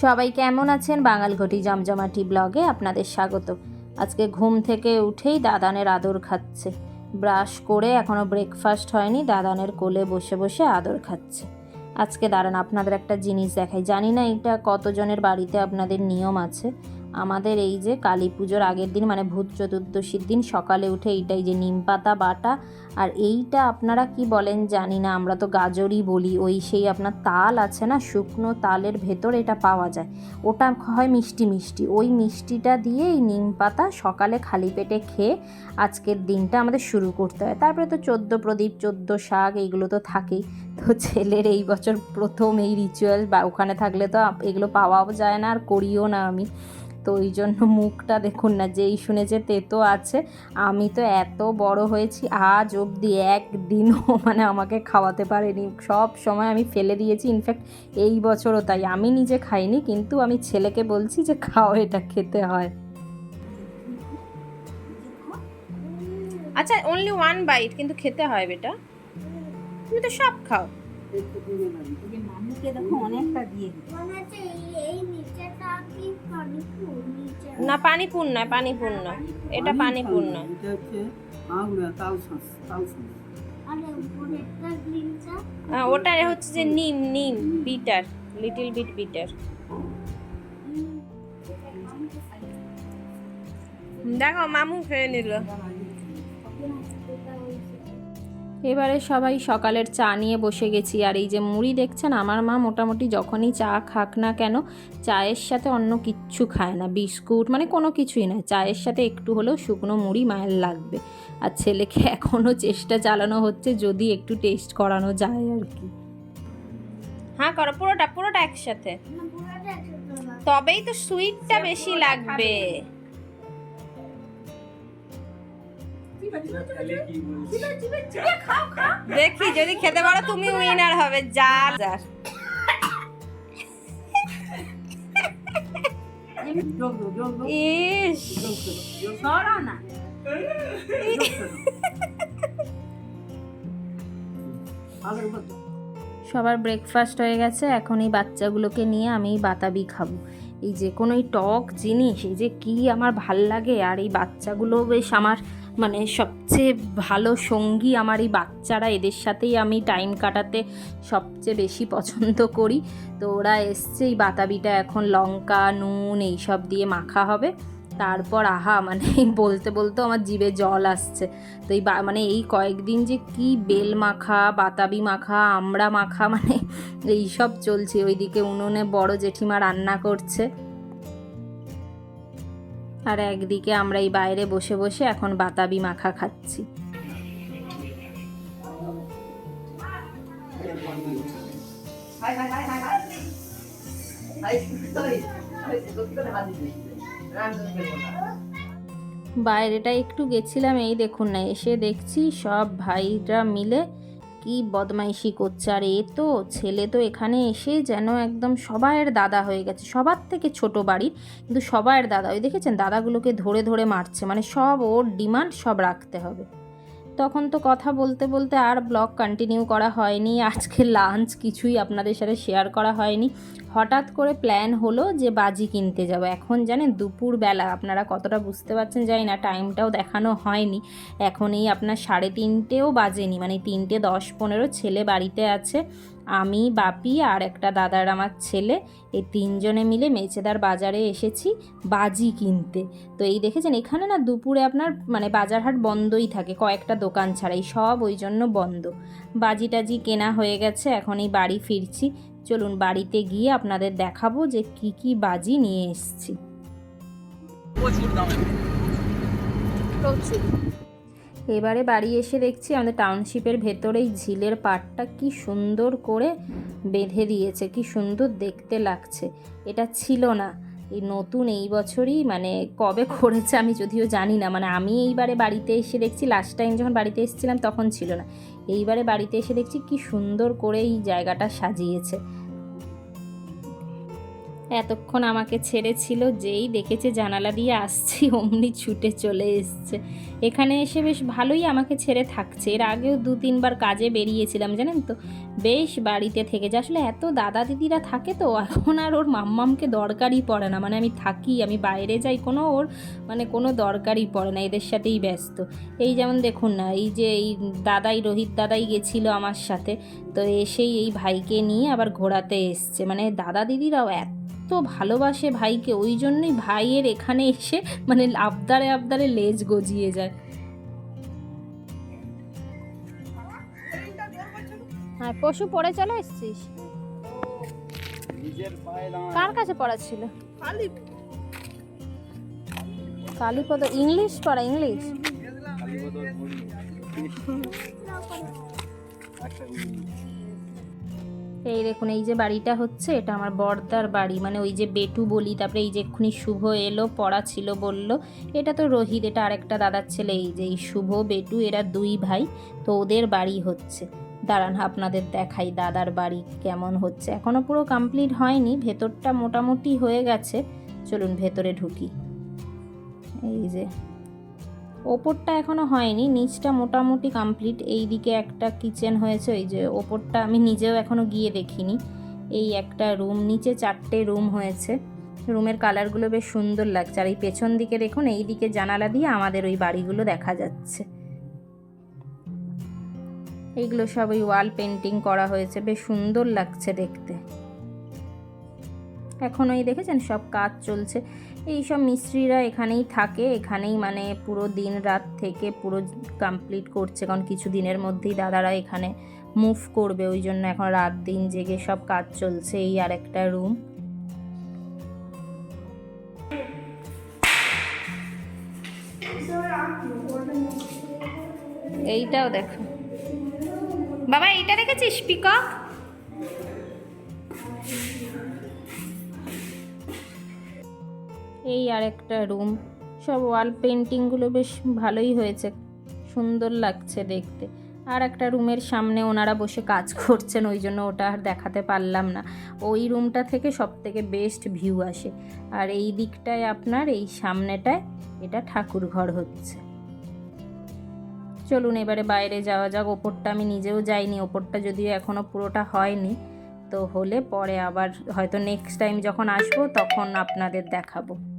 সবাই কেমন আছেন? বাঙালঘটি জমজমাটি ব্লগে আপনাদের স্বাগত। আজকে ঘুম থেকে উঠেই দাদানের আদর খাচ্ছে। ব্রাশ করে এখনও ব্রেকফাস্ট হয়নি, দাদানের কোলে বসে বসে আদর খাচ্ছে। আজকে দাঁড়ান, আপনাদের একটা জিনিস দেখাই। জানি না এটা কতজনের বাড়িতে আপনাদের নিয়ম আছে। আমাদের এই যে কালী পুজোর আগের দিন মানে ভূত চতুর্দশীর দিন, সকালে উঠে এইটাই যে নিম পাতা, বাটা, আর এইটা আপনারা কি বলেন জানি না, আমরা তো গাজরই বলি, ওই সেই আপনার তাল আছে না, শুকনো তালের ভেতর এটা পাওয়া যায়। ওটা হয় মিষ্টি মিষ্টি, ওই মিষ্টিটা দিয়ে এই নিম পাতা সকালে খালি পেটে খেয়ে আজকের দিনটা আমাদের শুরু করতে হয়। তারপরে তো চোদ্দ প্রদীপ, চোদ্দ শাক, এইগুলো তো থাকেই। তো ছেলের এই বছর প্রথম এই রিচুয়াল বা ওখানে থাকলে তো এগুলো পাওয়াও যায় না, আর করিও না আমি। তো ওই জন্য মুখটা দেখুন না যেই শুনেছে তেতো আছে। আমি তো এত বড় হয়েছি আজ অবধি একদিনও মানে আমাকে খাওয়াতে পারেনি। সব সময় আমি ফেলে দিয়েছি ইনফ্যাক্ট এই বছরও তাই। আমি নিজে খাইনি কিন্তু আমি ছেলেকে বলছি যে খাও এটা খেতে হয়। আচ্ছা অনলি ওয়ান বাইট কিন্তু খেতে হয় বেটা। তুমি তো সব খাও। দেখো অনেকটা দিয়ে মনে হচ্ছে এই- এই নিচেটা না পানিপুর নয় পানিপুর নয় এটা পানিপুর নয় এটা হচ্ছে আহ, ওটা হচ্ছে যে নিম নিম বিটার লিটল বিট বিটার। দেখো মামু খেয়ে নিল। এবারে সবাই সকালের চা নিয়ে বসে গেছি। আর এই যে মুড়ি দেখছেন আমার মা মোটামুটি যখনই চা খাক না কেন চায়ের সাথে অন্য কিচ্ছু খায় না। বিস্কুট মানে কোনো কিছুই নয়। চায়ের সাথে একটু হলেও শুকনো মুড়ি মায়ের লাগবে। আর ছেলেকে এখনও চেষ্টা চালানো হচ্ছে যদি একটু টেস্ট করানো যায় আর কি। হ্যাঁ করো পুরোটা পুরোটা একসাথে। না না। তবেই তো সুইটটা বেশি লাগবে। দেখি, যদি খেতে পারো, তুমি উইনার হবে, যা যা। সবার ব্রেকফাস্ট হয়ে গেছে, এখন এই বাচ্চাগুলোকে নিয়ে আমি বাতাবি খাব এই যে কোনো এই টক জিনিস, এই যে কি আমার ভালো লাগে, আর এই বাচ্চাগুলো বেশ আমার মানে সবচেয়ে ভালো সঙ্গী আমার এই বাচ্চারা, এদের সাথেই আমি টাইম কাটাতে সবচেয়ে বেশি পছন্দ করি। তো ওরা এসছে, এই বাতাবিটা এখন লঙ্কা, নুন এইসব দিয়ে মাখা হবে। তারপর আহা মানে বলতে বলতেও আমার জিভে জল আসছে। তো এই মানে এই কয়েকদিন যে কি বেল মাখা, বাতাবি মাখা আমড়া মাখা মানে এই সব চলছে। ওইদিকে উনুনে বড় জেঠিমা রান্না করছে। আর একদিকে আমরা এই বাইরে বসে বসে এখন বাতাবি মাখা খাচ্ছি। বাইরেটা একটু গেছিলাম, এই দেখুন না, এসে দেখছি সব ভাইরা মিলে কি বদমাইশি করছে? আর এ তো ছেলে তো এখানে এসে যেন একদম সবাইয়ের দাদা হয়ে গেছে। সবার থেকে ছোট বাড়ির কিন্তু সবাইয়ের দাদা। ওই দেখেছেন? দাদাগুলোকে ধরে ধরে মারছে। মানে সব ওর ডিমান্ড সব রাখতে হবে। তখন তো কথা বলতে বলতে আর ব্লগ কন্টিনিউ করা হয়নি। আজকে লাঞ্চ কিছুই আপনাদের সাথে শেয়ার করা হয়নি। হঠাৎ করে প্ল্যান হলো যে বাজি কিনতে যাব। এখন জানেন দুপুরবেলা, আপনারা কতটা বুঝতে পারছেন জানি না টাইমটাও দেখানো হয়নি। এখন এই আপনার সাড়ে তিনটেও বাজেনি মানে তিনটে দশ পনেরো ছেলে বাড়িতে আছে। আমি, বাপি আর একটা দাদার আমার ছেলে, এই তিনজনে মিলে মেচেদার বাজারে এসেছি বাজি কিনতে। তো এই দেখেছেন, এখানে না দুপুরে আপনার মানে বাজার হাট বন্ধই থাকে, কয়েকটা দোকান ছাড়াই সব ওই জন্য বন্ধ। বাজি টাজি কেনা হয়ে গেছে এখন এই বাড়ি ফিরছি। চলুন বাড়িতে গিয়ে আপনাদের দেখাবো যে কি কি বাজি নিয়ে এসছি। এবারে বাড়ি এসে দেখছি আমাদের টাউনশিপের ভেতরেই ঝিলের পাটটা কি সুন্দর করে বেঁধে দিয়েছে, কি সুন্দর দেখতে লাগছে। এটা ছিল না। এই নতুন এই বছরই মানে কবে করেছে আমি যদিও জানি না। মানে আমি এইবারে বাড়িতে এসে দেখছি লাস্ট টাইম যখন বাড়িতে এসেছিলাম তখন ছিল না। এইবারে বাড়িতে এসে দেখছি কি সুন্দর করে এই জায়গাটা সাজিয়েছে। এতক্ষণ আমাকে ছেড়েছিল যেই দেখেছে জানালা দিয়ে আসছি, অমনি ছুটে চলে এসছে। এখানে এসে বেশ ভালোই আমাকে ছেড়ে থাকছে। এর আগেও দু তিনবার কাজে বেরিয়েছিলাম, জানেন তো? বেশ বাড়িতে থেকে যে আসলে এত দাদা দিদিরা থাকে তো, এখন আর ওর মাম্মামকে দরকারই পড়ে না। মানে আমি থাকি, আমি বাইরে যাই, কোনো ওর মানে কোনো দরকারই পড়ে না, এদের সাথেই ব্যস্ত। এই যেমন দেখুন না, এই যে এই দাদাই, রোহিত দাদাই গেছিল আমার সাথে, তো এসেই এই ভাইকে নিয়ে আবার ঘোরাতে এসছে। মানে দাদা দিদিরাও এত ভালোবাসে ভাইকে ওই জন্যই ভাইয়ের এখানে এসে মানে আবদারে আবদারে লেজ গজিয়ে যায়। হ্যাঁ পশু পড়ে চলে এসছিস? কার কাছে পড়া ছিল? কালীপদ ইংলিশ পড়া ইংলিশ? উড়ি। এই দেখুন, এই যে বাড়িটা হচ্ছে, এটা আমার বর্দার বাড়ি। মানে ওই যে বেটু বলি, তারপরে এই যে এক্ষুনি শুভ এলো, পড়া ছিল বলল। এটা তো রোহিত, এটা আরেকটা দাদার ছেলে, এই যে এই শুভ, বেটু, এরা দুই ভাই, তো ওদের বাড়ি হচ্ছে। দাঁড়ান, আপনাদের দেখাই দাদার বাড়ি কেমন হচ্ছে। এখনও পুরো কমপ্লিট হয়নি, ভেতরটা মোটামুটি হয়ে গেছে। চলুন ভেতরে ঢুকি। এই যে ওপরটা এখনও হয়নি, নিচটা মোটামুটি কমপ্লিট এই দিকে একটা কিচেন হয়েছে, ওই যে ওপরটা আমি নিজেও এখনও গিয়ে দেখিনি। এই একটা রুম নিচে চারটে রুম হয়েছে। রুমের কালারগুলো বেশ সুন্দর লাগছে। আর এই পেছন দিকে দেখুন এই দিকে জানালা দিয়ে আমাদের ওই বাড়িগুলো দেখা যাচ্ছে। এইগুলো সব ওই ওয়াল পেন্টিং করা হয়েছে, বেশ সুন্দর লাগছে দেখতে। এখন ওই দেখেছেন, সব কাজ চলছে। এই সব মিস্ত্রিরা এখানেই থাকে, এখানেই মানে পুরো দিন রাত থেকে পুরো কমপ্লিট করছে, কারণ কিছু দিনের মধ্যেই দাদারা এখানে মুভ করবে, ওই জন্য এখন রাত দিন জেগে সব কাজ চলছে এই আর একটা রুম এইটাও দেখো। বাবা, এইটা দেখেছিস? পিকক এই আর একটা রুম সব ওয়াল পেন্টিংগুলো বেশ ভালোই হয়েছে। সুন্দর লাগছে দেখতে। আর একটা রুমের সামনে ওনারা বসে কাজ করছেন, ওই জন্য ওটা আর দেখাতে পারলাম না। ওই রুমটা থেকে সব থেকে বেস্ট ভিউ আসে। আর এই দিকটায় আপনার, এই সামনেটায় এটা ঠাকুর ঘর হচ্ছে। চলুন এবারে বাইরে যাওয়া যাক। ওপরটা আমি নিজেও যাইনি, ওপরটা যদিও এখনও পুরোটা হয়নি। তো হলে পরে আবার হয়তো নেক্সট টাইম যখন আসব তখন আপনাদের দেখাবো।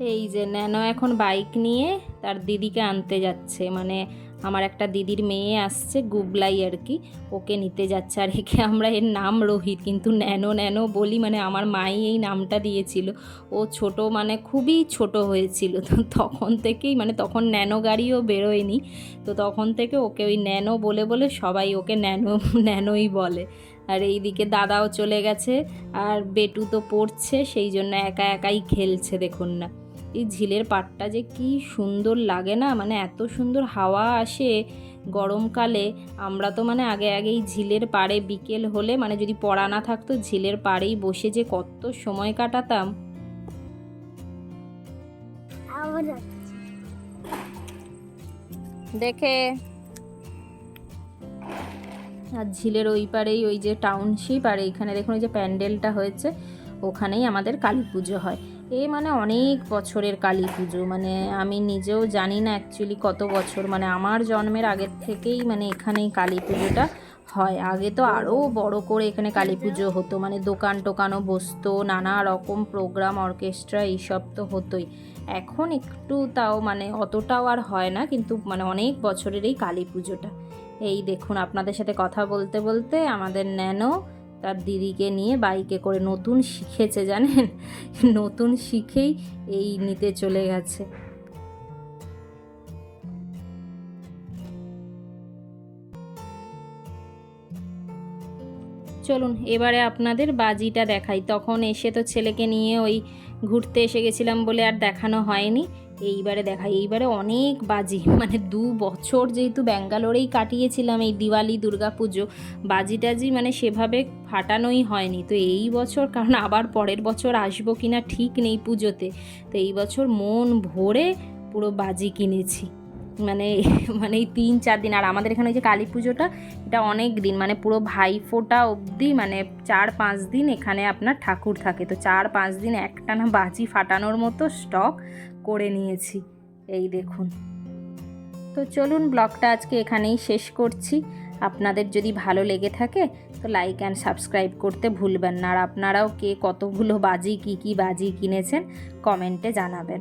এই যে ন্যানো এখন বাইক নিয়ে তার দিদিকে আনতে যাচ্ছে। মানে আমার একটা দিদির মেয়ে আসছে, গুবলাই আর কি। ওকে নিতে যাচ্ছে আর একে আমরা এর নাম রোহিত, কিন্তু ন্যানো ন্যানো বলি মানে আমার মাই এই নামটা দিয়েছিল। ও ছোট মানে খুবই ছোট হয়েছিল। তো তখন থেকেই মানে তখন ন্যানো গাড়িও বেরোয়নি। তো তখন থেকে ওকে ওই ন্যানো বলে বলে সবাই ওকে ন্যানো ন্যানোই বলে। আর এইদিকে দাদাও চলে গেছে, আর বেটু তো পড়ছে, সেই জন্য একা একাই খেলছে, দেখুন না। এই ঝিলের পাটটা যে কি সুন্দর লাগে না? মানে এত সুন্দর হাওয়া আসে গরমকালে। আমরা তো মানে আগে আগেই ঝিলের পাড়ে বিকেল হলে মানে যদি পড়া না থাকতো ঝিলের পাড়েই বসে যে কত সময় কাটাতাম। দেখে। আর ঝিলের ওই পারেই ওই যে টাউনশিপ আর এইখানে দেখুন ওই যে প্যান্ডেলটা হয়েছে ওখানেই আমাদের কালী পুজো হয়। এ মানে অনেক বছরের কালী পুজো মানে আমি নিজেও জানি না অ্যাকচুয়ালি কত বছর মানে আমার জন্মের আগের থেকেই মানে এখানেই কালী পুজোটা হয়। আগে তো আরও বড় করে এখানে কালী পুজো হতো মানে দোকান টোকানও বসতো, নানা রকম প্রোগ্রাম অর্কেস্ট্রা এইসব তো হতোই। এখন একটু তাও মানে অতটাও আর হয় না, কিন্তু মানে অনেক বছরের এই কালী পুজোটা। এই দেখুন, আপনাদের সাথে কথা বলতে বলতে আমাদের ন্যানো তার দিদিকে নিয়ে বাইকে করে নতুন শিখেছে, জানেন? নতুন শিখেই এই নিতে চলে গেছে। চলুন, এবারে আপনাদের বাজিটা দেখাই। তখন এসে তো ছেলেকে নিয়ে ওই ঘুরতে এসে গেছিলাম বলে আর দেখানো হয়নি। এইবারে দেখা এইবারে অনেক বাজি। মানে দু বছর যেহেতু ব্যাঙ্গালোরেই কাটিয়েছিলাম এই দিওয়ালি, দুর্গা পুজো বাজি টাজি মানে সেভাবে ফাটানোই হয়নি। তো এই বছর, কারণ আবার পরের বছর আসব কিনা ঠিক নেই পুজোতে, তো এই বছর মন ভরে পুরো বাজি কিনেছি। মানে মানে এই তিন চার দিন, আর আমাদের এখানে ওই যে কালী পুজোটা, এটা অনেক দিন মানে পুরো ভাইফোঁটা অবধি মানে চার পাঁচ দিন এখানে আপনার ঠাকুর থাকে। তো চার পাঁচ দিন একটানা বাজি ফাটানোর মতো স্টক করে নিয়েছি। এই দেখুন। তো চলুন ব্লগটা আজকে এখানেই শেষ করছি। আপনাদের যদি ভালো লেগে থাকে, তো লাইক অ্যান্ড সাবস্ক্রাইব করতে ভুলবেন না। আর আপনারাও কে কতগুলো বাজি, কি কি বাজি কিনেছেন কমেন্টে জানাবেন।